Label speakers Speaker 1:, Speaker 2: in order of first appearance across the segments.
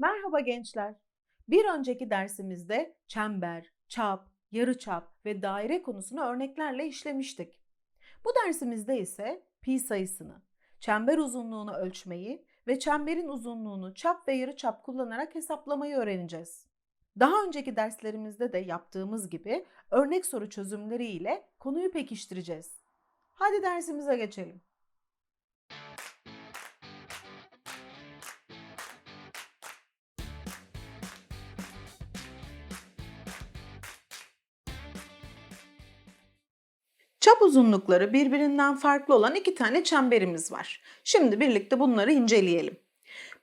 Speaker 1: Merhaba gençler. Bir önceki dersimizde çember, çap, yarıçap ve daire konusunu örneklerle işlemiştik. Bu dersimizde ise pi sayısını, çember uzunluğunu ölçmeyi ve çemberin uzunluğunu çap ve yarıçap kullanarak hesaplamayı öğreneceğiz. Daha önceki derslerimizde de yaptığımız gibi örnek soru çözümleri ile konuyu pekiştireceğiz. Hadi dersimize geçelim. Uzunlukları birbirinden farklı olan iki tane çemberimiz var. Şimdi birlikte bunları inceleyelim.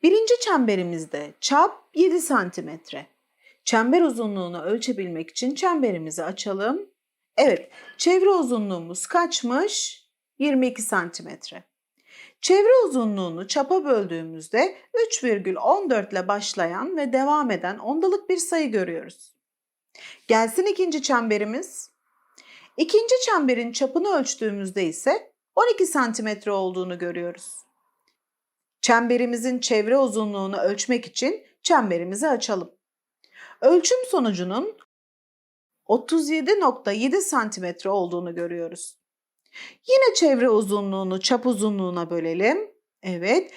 Speaker 1: Birinci çemberimizde çap 7 santimetre. Çember uzunluğunu ölçebilmek için çemberimizi açalım. Evet, çevre uzunluğumuz kaçmış? 22 santimetre. Çevre uzunluğunu çapa böldüğümüzde 3,14 ile başlayan ve devam eden ondalık bir sayı görüyoruz. Gelsin ikinci çemberimiz. İkinci çemberin çapını ölçtüğümüzde ise 12 santimetre olduğunu görüyoruz. Çemberimizin çevre uzunluğunu ölçmek için çemberimizi açalım. Ölçüm sonucunun 37.7 santimetre olduğunu görüyoruz. Yine çevre uzunluğunu çap uzunluğuna bölelim. Evet.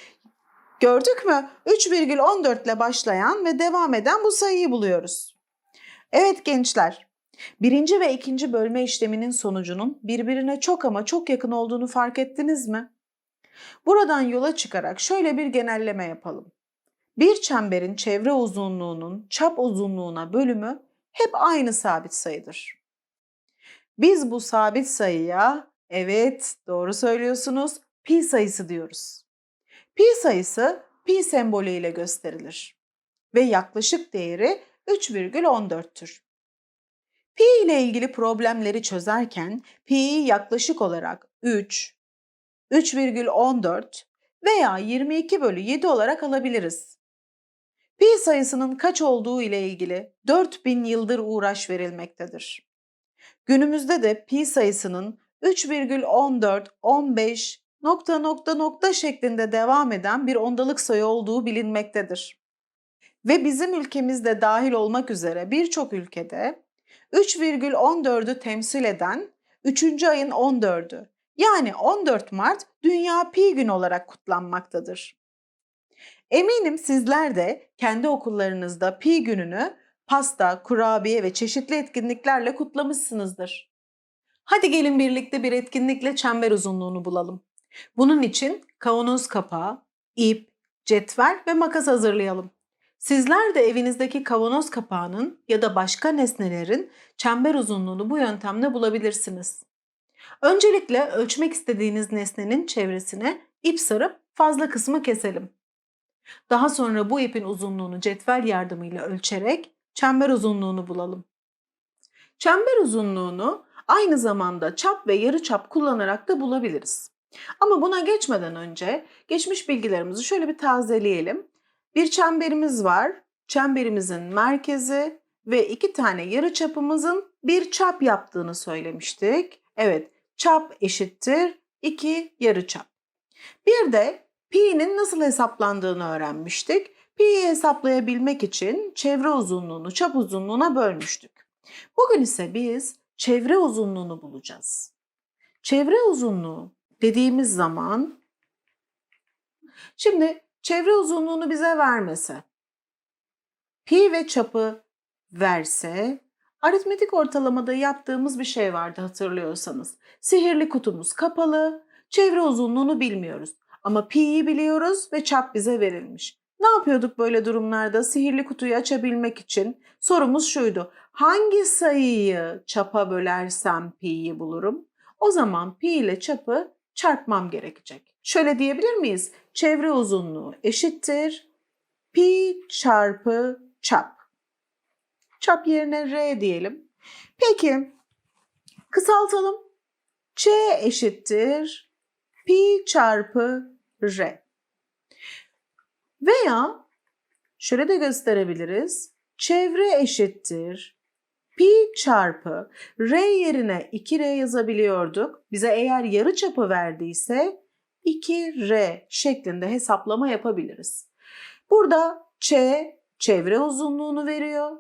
Speaker 1: Gördük mü? 3,14 ile başlayan ve devam eden bu sayıyı buluyoruz. Evet gençler, birinci ve ikinci bölme işleminin sonucunun birbirine çok ama çok yakın olduğunu fark ettiniz mi? Buradan yola çıkarak şöyle bir genelleme yapalım. Bir çemberin çevre uzunluğunun çap uzunluğuna bölümü hep aynı sabit sayıdır. Biz bu sabit sayıya evet doğru söylüyorsunuz pi sayısı diyoruz. Pi sayısı pi sembolü ile gösterilir ve yaklaşık değeri 3,14'tür. Pi ile ilgili problemleri çözerken pi'yi yaklaşık olarak 3, 3,14 veya 22 bölü 7 olarak alabiliriz. Pi sayısının kaç olduğu ile ilgili 4000 yıldır uğraş verilmektedir. Günümüzde de pi sayısının 3,14, 15, nokta nokta nokta şeklinde devam eden bir ondalık sayı olduğu bilinmektedir. Ve bizim ülkemizde dahil olmak üzere birçok ülkede 3,14'ü temsil eden 3. ayın 14'ü yani 14 Mart Dünya Pi Günü olarak kutlanmaktadır. Eminim sizler de kendi okullarınızda Pi gününü pasta, kurabiye ve çeşitli etkinliklerle kutlamışsınızdır. Hadi gelin birlikte bir etkinlikle çember uzunluğunu bulalım. Bunun için kavanoz kapağı, ip, cetvel ve makas hazırlayalım. Sizler de evinizdeki kavanoz kapağının ya da başka nesnelerin çember uzunluğunu bu yöntemle bulabilirsiniz. Öncelikle ölçmek istediğiniz nesnenin çevresine ip sarıp fazla kısmı keselim. Daha sonra bu ipin uzunluğunu cetvel yardımıyla ölçerek çember uzunluğunu bulalım. Çember uzunluğunu aynı zamanda çap ve yarı çap kullanarak da bulabiliriz. Ama buna geçmeden önce geçmiş bilgilerimizi şöyle bir tazeleyelim. Bir çemberimiz var. Çemberimizin merkezi ve iki tane yarı çapımızın bir çap yaptığını söylemiştik. Evet, çap eşittir 2 yarı çap. Bir de pi'nin nasıl hesaplandığını öğrenmiştik. Pi'yi hesaplayabilmek için çevre uzunluğunu çap uzunluğuna bölmüştük. Bugün ise biz çevre uzunluğunu bulacağız. Çevre uzunluğu dediğimiz zaman şimdi çevre uzunluğunu bize vermese, pi ve çapı verse, aritmetik ortalamada yaptığımız bir şey vardı hatırlıyorsanız. Sihirli kutumuz kapalı, çevre uzunluğunu bilmiyoruz. Ama pi'yi biliyoruz ve çap bize verilmiş. Ne yapıyorduk böyle durumlarda? Sihirli kutuyu açabilmek için sorumuz şuydu. Hangi sayıyı çapa bölersem pi'yi bulurum? O zaman pi ile çapı çarpmam gerekecek. Şöyle diyebilir miyiz? Çevre uzunluğu eşittir pi çarpı çap. Çap yerine r diyelim. Peki kısaltalım. C eşittir pi çarpı r. Veya şöyle de gösterebiliriz. Çevre eşittir pi çarpı r yerine 2r yazabiliyorduk. Bize eğer yarı çapı verdiyse 2r şeklinde hesaplama yapabiliriz. Burada Ç çevre uzunluğunu veriyor.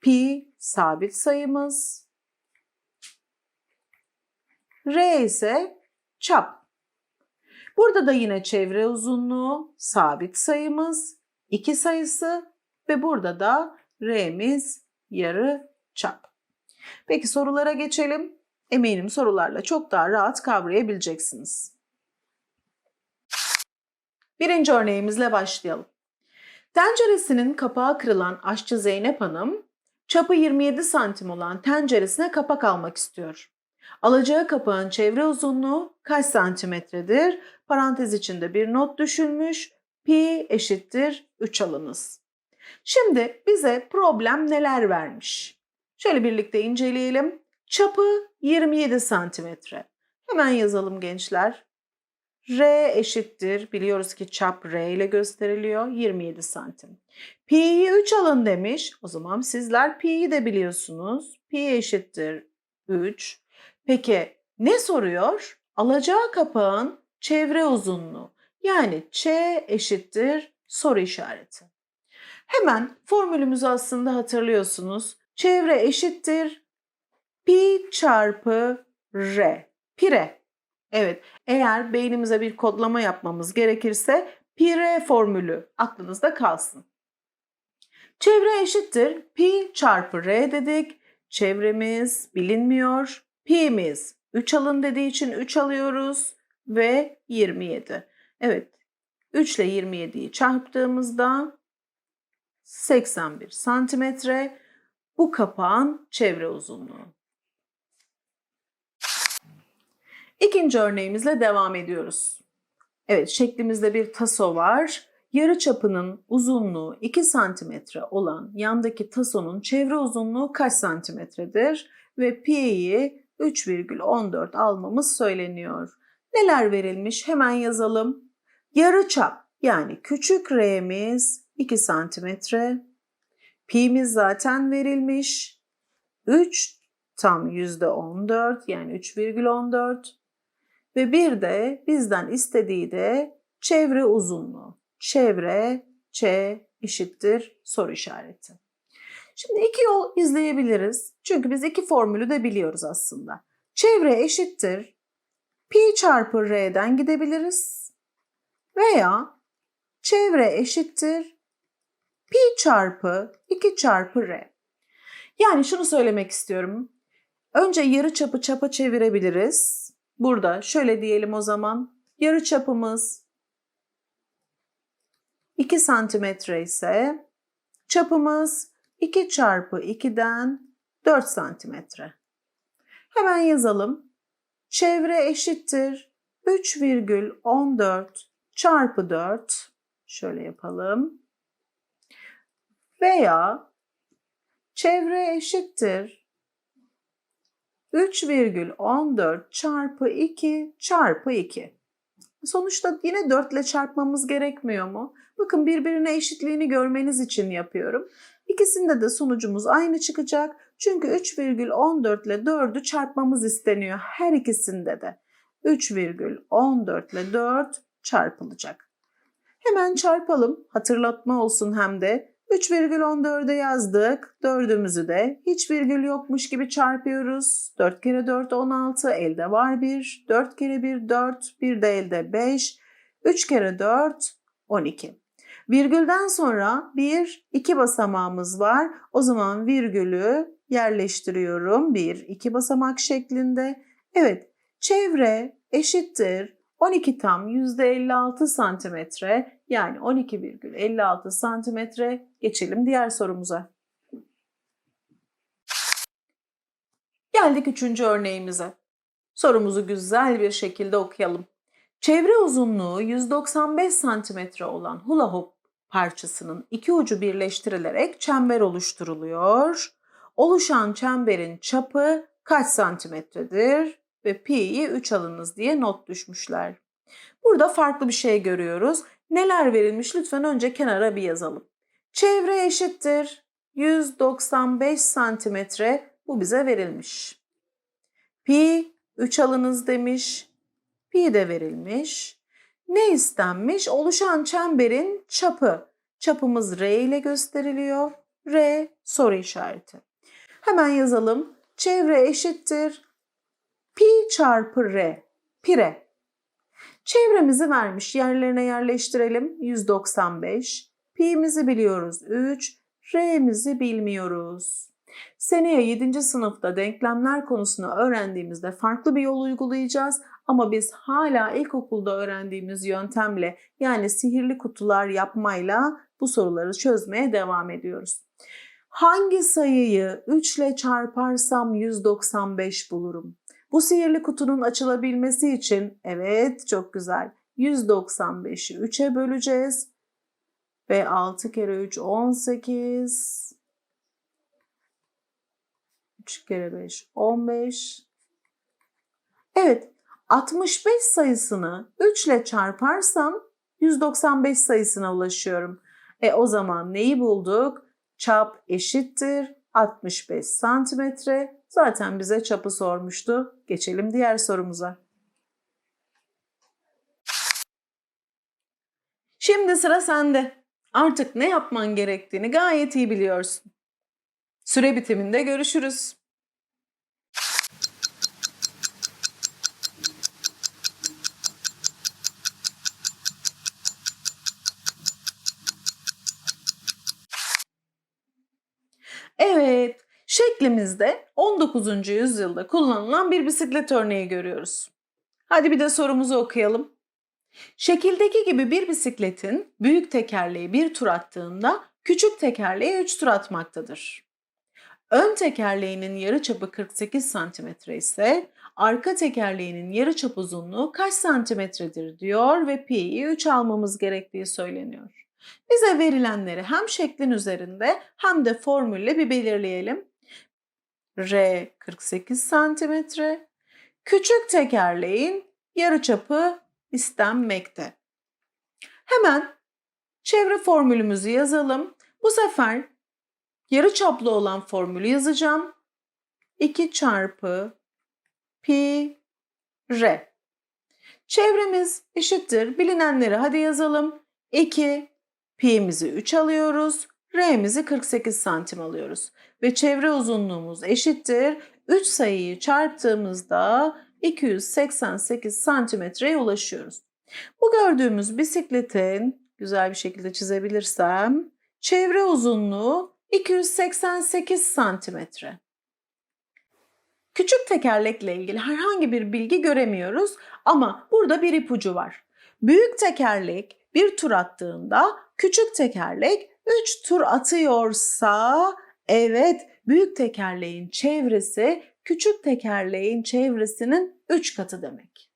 Speaker 1: Pi sabit sayımız. R ise çap. Burada da yine çevre uzunluğu sabit sayımız 2 sayısı ve burada da R'miz yarı çap. Peki sorulara geçelim. Eminim sorularla çok daha rahat kavrayabileceksiniz. Birinci örneğimizle başlayalım. Tenceresinin kapağı kırılan aşçı Zeynep Hanım, çapı 27 santim olan tenceresine kapak almak istiyor. Alacağı kapağın çevre uzunluğu kaç santimetredir? Parantez içinde bir not düşülmüş. Pi eşittir 3 alınız. Şimdi bize problem neler vermiş? Şöyle birlikte inceleyelim. Çapı 27 santimetre. Hemen yazalım gençler. R eşittir. Biliyoruz ki çap R ile gösteriliyor. 27 santim. Pi'yi 3 alın demiş. O zaman sizler pi'yi de biliyorsunuz. Pi eşittir 3. Peki ne soruyor? Alacağı kapağın çevre uzunluğu. Yani Ç eşittir soru işareti. Hemen formülümüzü aslında hatırlıyorsunuz. Çevre eşittir pi çarpı r. Pire. Evet, eğer beynimize bir kodlama yapmamız gerekirse pire formülü aklınızda kalsın. Çevre eşittir pi çarpı r dedik. Çevremiz bilinmiyor. Pi'miz 3 alın dediği için 3 alıyoruz ve 27. Evet, 3 ile 27'yi çarptığımızda 81 santimetre bu kapağın çevre uzunluğu. İkinci örneğimizle devam ediyoruz. Evet, şeklimizde bir taso var. Yarı çapının uzunluğu 2 santimetre olan yandaki tasonun çevre uzunluğu kaç santimetredir? Ve pi'yi 3,14 almamız söyleniyor. Neler verilmiş hemen yazalım. Yarı çap yani küçük r'miz 2 santimetre. Pi'miz zaten verilmiş. 3 tam %14 yani 3,14 ve bir de bizden istediği de çevre uzunluğu. Çevre Ç eşittir soru işareti. Şimdi iki yol izleyebiliriz. Çünkü biz iki formülü de biliyoruz aslında. Çevre eşittir pi çarpı r'den gidebiliriz. Veya çevre eşittir pi çarpı 2 çarpı r. Yani şunu söylemek istiyorum. Önce yarı çapı çapa çevirebiliriz. Burada şöyle diyelim o zaman. Yarı çapımız 2 santimetre ise çapımız 2 çarpı 2'den 4 santimetre. Hemen yazalım. Çevre eşittir 3,14 çarpı 4. Şöyle yapalım. Veya çevre eşittir 3,14 çarpı 2 çarpı 2. Sonuçta yine 4 ile çarpmamız gerekmiyor mu? Bakın birbirine eşitliğini görmeniz için yapıyorum. İkisinde de sonucumuz aynı çıkacak. Çünkü 3,14 ile 4'ü çarpmamız isteniyor her ikisinde de. 3,14 ile 4 çarpılacak. Hemen çarpalım. Hatırlatma olsun hem de. 3,14'e yazdık. Dördümüzü de hiç virgül yokmuş gibi çarpıyoruz. 4 kere 4 16. Elde var 1. 4 kere 1 4. Bir de elde 5. 3 kere 4 12. Virgülden sonra bir iki basamağımız var. O zaman virgülü yerleştiriyorum. Bir iki basamak şeklinde. Evet çevre eşittir 12 tam %56 santimetre yani 12,56 santimetre geçelim diğer sorumuza. Geldik üçüncü örneğimize. Sorumuzu güzel bir şekilde okuyalım. Çevre uzunluğu 195 santimetre olan hula hoop parçasının iki ucu birleştirilerek çember oluşturuluyor. Oluşan çemberin çapı kaç santimetredir? Ve pi'yi 3 alınız diye not düşmüşler. Burada farklı bir şey görüyoruz. Neler verilmiş lütfen önce kenara bir yazalım. Çevre eşittir 195 santimetre bu bize verilmiş. Pi 3 alınız demiş. Pi de verilmiş. Ne istenmiş? Oluşan çemberin çapı. Çapımız R ile gösteriliyor. R soru işareti. Hemen yazalım. Çevre eşittir. Pi çarpı R. Pire. Çevremizi vermiş. Yerlerine yerleştirelim. 195. Pi'mizi biliyoruz 3. R'mizi bilmiyoruz. Seneye 7. sınıfta denklemler konusunu öğrendiğimizde farklı bir yol uygulayacağız. Ama biz hala ilkokulda öğrendiğimiz yöntemle yani sihirli kutular yapmayla bu soruları çözmeye devam ediyoruz. Hangi sayıyı 3 ile çarparsam 195 bulurum? Bu sihirli kutunun açılabilmesi için evet çok güzel 195'i 3'e böleceğiz. Ve 6 kere 3 18. 3 kere 5 15. Evet 65 sayısını 3 ile çarparsam 195 sayısına ulaşıyorum. E o zaman neyi bulduk? Çap eşittir 65 santimetre. Zaten bize çapı sormuştu. Geçelim diğer sorumuza. Şimdi sıra sende. Artık ne yapman gerektiğini gayet iyi biliyorsun. Süre bitiminde görüşürüz. Evet, şeklimizde 19. yüzyılda kullanılan bir bisiklet örneği görüyoruz. Hadi bir de sorumuzu okuyalım. Şekildeki gibi bir bisikletin büyük tekerleği bir tur attığında küçük tekerleği 3 tur atmaktadır. Ön tekerleğinin yarıçapı 48 cm ise arka tekerleğinin yarıçap uzunluğu kaç santimetredir diyor ve pi'yi 3 almamız gerektiği söyleniyor. Bize verilenleri hem şeklin üzerinde hem de formülle bir belirleyelim. R 48 santimetre. Küçük tekerleğin yarıçapı istenmekte. Hemen çevre formülümüzü yazalım. Bu sefer yarı çaplı olan formülü yazacağım. 2 çarpı pi r. Çevremiz eşittir. Bilinenleri hadi yazalım. 2 pi'mizi 3 alıyoruz. R'mizi 48 santim alıyoruz. Ve çevre uzunluğumuz eşittir. 3 sayıyı çarptığımızda 288 santimetreye ulaşıyoruz. Bu gördüğümüz bisikletin güzel bir şekilde çizebilirsem çevre uzunluğu 288 santimetre. Küçük tekerlekle ilgili herhangi bir bilgi göremiyoruz ama burada bir ipucu var. Büyük tekerlek bir tur attığında küçük tekerlek 3 tur atıyorsa evet büyük tekerleğin çevresi küçük tekerleğin çevresinin 3 katı demek.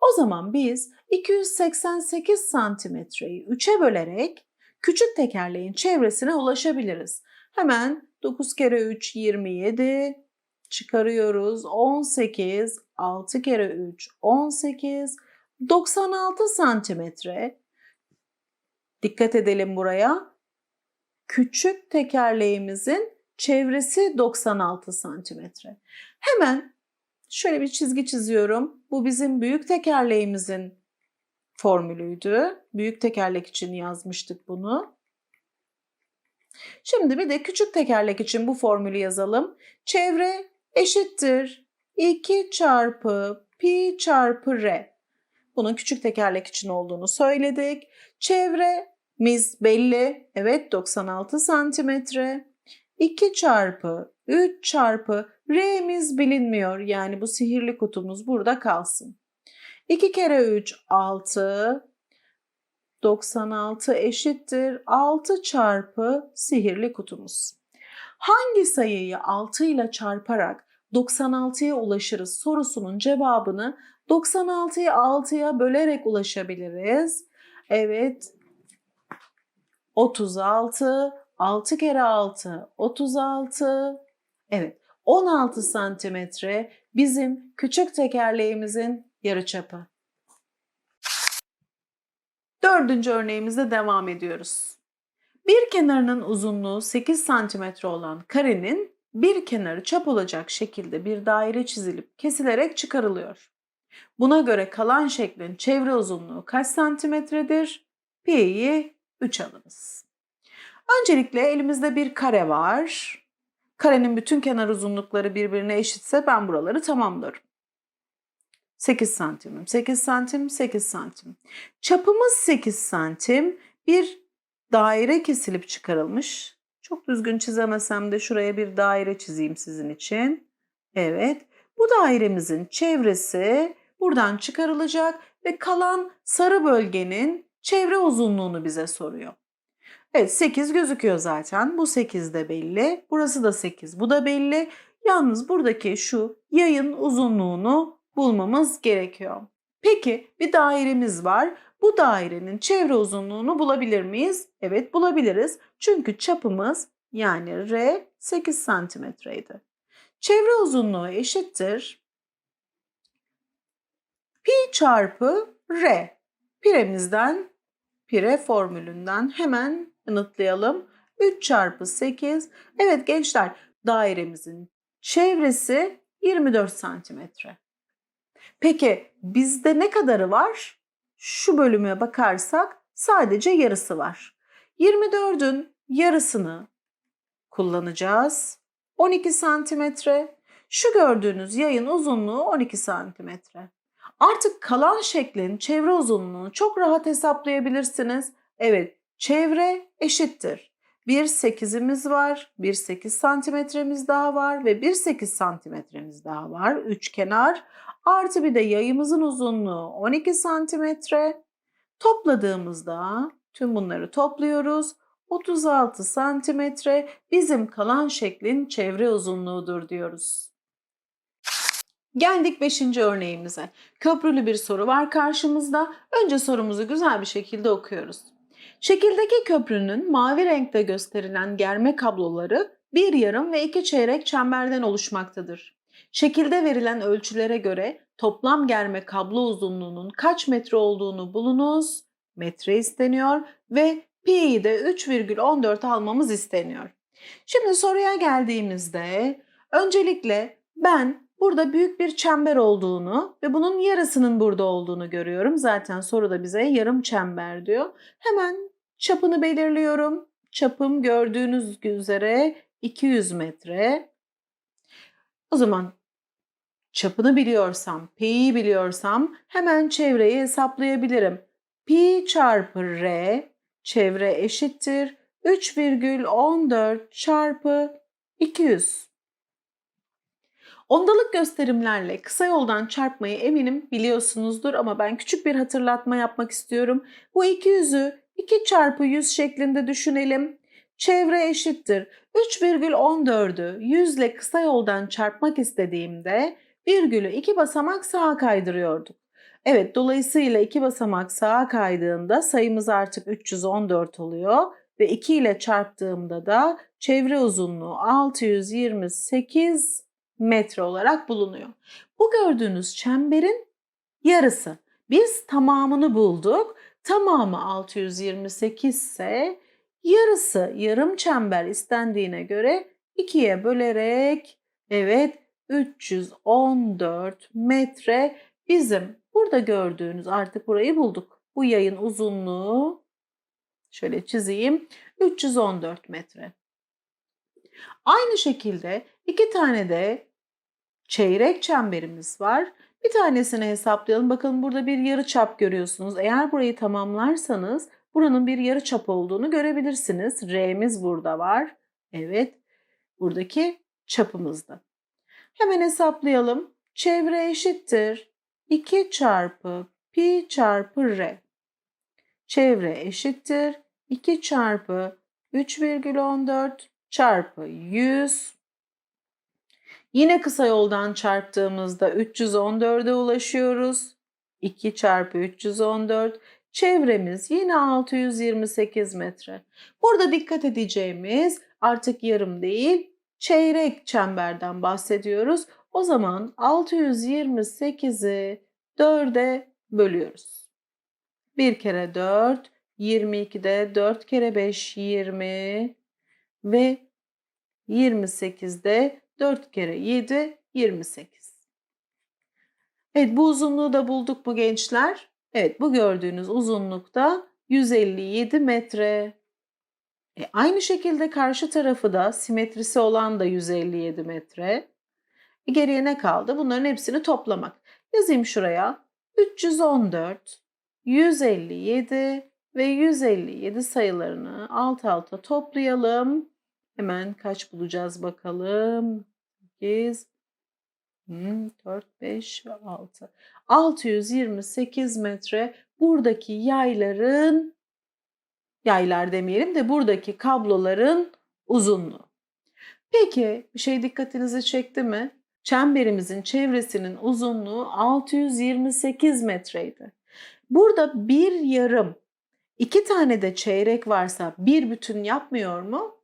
Speaker 1: O zaman biz 288 santimetreyi 3'e bölerek küçük tekerleğin çevresine ulaşabiliriz. Hemen 9 kere 3 27 çıkarıyoruz. 18 6 kere 3 18 96 santimetre. Dikkat edelim buraya. Küçük tekerleğimizin çevresi 96 santimetre. Hemen şöyle bir çizgi çiziyorum. Bu bizim büyük tekerleğimizin formülüydü. Büyük tekerlek için yazmıştık bunu. Şimdi bir de küçük tekerlek için bu formülü yazalım. Çevre eşittir 2 çarpı pi çarpı r. Bunun küçük tekerlek için olduğunu söyledik. Çevremiz belli. Evet 96 santimetre. 2 çarpı 3 çarpı R'miz bilinmiyor. Yani bu sihirli kutumuz burada kalsın. 2 kere 3 6 96 eşittir 6 çarpı sihirli kutumuz. Hangi sayıyı 6 ile çarparak 96'ya ulaşırız sorusunun cevabını 96'yı 6'ya bölerek ulaşabiliriz. Evet 36 6 kere 6 36 evet 16 santimetre bizim küçük tekerleğimizin yarıçapı. Dördüncü örneğimizde devam ediyoruz. Bir kenarının uzunluğu 8 santimetre olan karenin bir kenarı çap olacak şekilde bir daire çizilip kesilerek çıkarılıyor. Buna göre kalan şeklin çevre uzunluğu kaç santimetredir? Pi'yi 3 alınız. Öncelikle elimizde bir kare var. Karenin bütün kenar uzunlukları birbirine eşitse ben buraları tamamlarım. 8 santimim, 8 santim, 8 santim. Çapımız 8 santim. Bir daire kesilip çıkarılmış. Çok düzgün çizemesem de şuraya bir daire çizeyim sizin için. Evet. Bu dairemizin çevresi buradan çıkarılacak ve kalan sarı bölgenin çevre uzunluğunu bize soruyor. Evet 8 gözüküyor zaten. Bu 8 de belli. Burası da 8. Bu da belli. Yalnız buradaki şu yayın uzunluğunu bulmamız gerekiyor. Peki bir dairemiz var. Bu dairenin çevre uzunluğunu bulabilir miyiz? Evet bulabiliriz. Çünkü çapımız yani R 8 santimetreydi. Çevre uzunluğu eşittir. Pi çarpı R. Piremizden, pire formülünden hemen yanıtlayalım. 3 çarpı 8. Evet gençler dairemizin çevresi 24 santimetre. Peki bizde ne kadarı var? Şu bölüme bakarsak sadece yarısı var. 24'ün yarısını kullanacağız. 12 santimetre. Şu gördüğünüz yayın uzunluğu 12 santimetre. Artık kalan şeklin çevre uzunluğunu çok rahat hesaplayabilirsiniz. Evet, çevre eşittir. Bir 8'imiz var, bir 8 santimetremiz daha var ve bir 8 santimetremiz daha var. Üç kenar artı bir de yayımızın uzunluğu 12 santimetre. Topladığımızda tüm bunları topluyoruz. 36 santimetre bizim kalan şeklin çevre uzunluğudur diyoruz. Geldik 5. örneğimize. Köprülü bir soru var karşımızda. Önce sorumuzu güzel bir şekilde okuyoruz. Şekildeki köprünün mavi renkte gösterilen germe kabloları bir yarım ve iki çeyrek çemberden oluşmaktadır. Şekilde verilen ölçülere göre toplam germe kablo uzunluğunun kaç metre olduğunu bulunuz. Metre isteniyor ve pi'yi de 3,14 almamız isteniyor. Şimdi soruya geldiğimizde öncelikle ben burada büyük bir çember olduğunu ve bunun yarısının burada olduğunu görüyorum. Zaten soruda bize yarım çember diyor. Hemen çapını belirliyorum. Çapım gördüğünüz üzere 200 metre. O zaman çapını biliyorsam, pi'yi biliyorsam hemen çevreyi hesaplayabilirim. Pi çarpı r çevre eşittir 3,14 çarpı 200. Ondalık gösterimlerle kısa yoldan çarpmayı eminim biliyorsunuzdur ama ben küçük bir hatırlatma yapmak istiyorum. Bu 200'ü 2 çarpı 100 şeklinde düşünelim. Çevre eşittir. 3,14'ü 100 ile kısa yoldan çarpmak istediğimde virgülü 2 basamak sağa kaydırıyorduk. Evet dolayısıyla 2 basamak sağa kaydığında sayımız artık 314 oluyor ve 2 ile çarptığımda da çevre uzunluğu 628 metre olarak bulunuyor. Bu gördüğünüz çemberin yarısı. Biz tamamını bulduk. Tamamı 628 ise yarısı yarım çember istendiğine göre 2'ye bölerek evet 314 metre bizim burada gördüğünüz artık burayı bulduk. Bu yayın uzunluğu şöyle çizeyim 314 metre. Aynı şekilde iki tane de çeyrek çemberimiz var. Bir tanesini hesaplayalım. Bakın burada bir yarı çap görüyorsunuz. Eğer burayı tamamlarsanız buranın bir yarı çap olduğunu görebilirsiniz. R'miz burada var. Evet. Buradaki çapımızda. Hemen hesaplayalım. Çevre eşittir. 2 çarpı pi çarpı r. Çevre eşittir. 2 çarpı 3,14 çarpı 100 Yine kısa yoldan çarptığımızda 314'e ulaşıyoruz. 2 çarpı 314. Çevremiz yine 628 metre. Burada dikkat edeceğimiz artık yarım değil çeyrek çemberden bahsediyoruz. O zaman 628'i 4'e bölüyoruz. 1 kere 4, 22'de 4 kere 5, 20 ve 28'de 4 kere 7 28. Evet bu uzunluğu da bulduk mu gençler? Evet bu gördüğünüz uzunlukta 157 metre. E, aynı şekilde karşı tarafı da simetrisi olan da 157 metre. E, geriye ne kaldı? Bunların hepsini toplamak. Yazayım şuraya. 314, 157 ve 157 sayılarını alt alta toplayalım. Hemen kaç bulacağız bakalım. 8, 4, 5 ve 6. 628 metre buradaki yayların yaylar demeyelim de buradaki kabloların uzunluğu. Peki bir şey dikkatinizi çekti mi? Çemberimizin çevresinin uzunluğu 628 metreydi. Burada bir yarım, iki tane de çeyrek varsa bir bütün yapmıyor mu?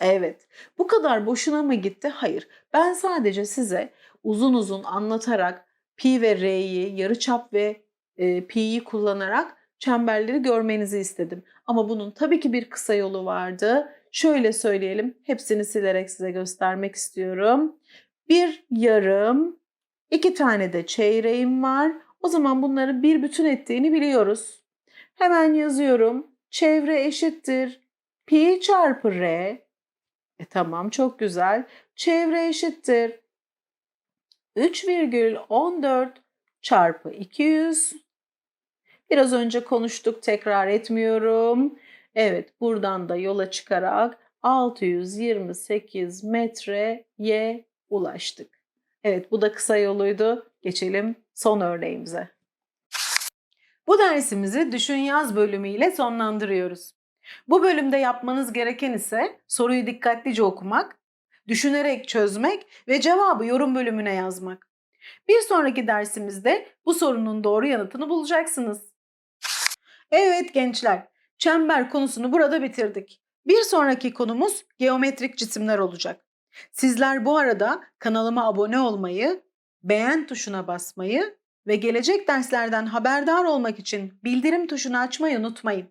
Speaker 1: Evet. Bu kadar boşuna mı gitti? Hayır. Ben sadece size uzun uzun anlatarak pi ve r'yi, yarıçap ve e, pi'yi kullanarak çemberleri görmenizi istedim. Ama bunun tabii ki bir kısa yolu vardı. Şöyle söyleyelim. Hepsini silerek size göstermek istiyorum. Bir yarım, iki tane de çeyreğim var. O zaman bunları bir bütün ettiğini biliyoruz. Hemen yazıyorum. Çevre eşittir. Pi çarpı r. E tamam çok güzel. Çevre eşittir. 3,14 çarpı 200. Biraz önce konuştuk tekrar etmiyorum. Evet buradan da yola çıkarak 628 metreye ulaştık. Evet bu da kısa yoluydu. Geçelim son örneğimize. Bu dersimizi Düşün Yaz bölümüyle sonlandırıyoruz. Bu bölümde yapmanız gereken ise soruyu dikkatlice okumak, düşünerek çözmek ve cevabı yorum bölümüne yazmak. Bir sonraki dersimizde bu sorunun doğru yanıtını bulacaksınız. Evet gençler, çember konusunu burada bitirdik. Bir sonraki konumuz geometrik cisimler olacak. Sizler bu arada kanalıma abone olmayı, beğen tuşuna basmayı ve gelecek derslerden haberdar olmak için bildirim tuşunu açmayı unutmayın.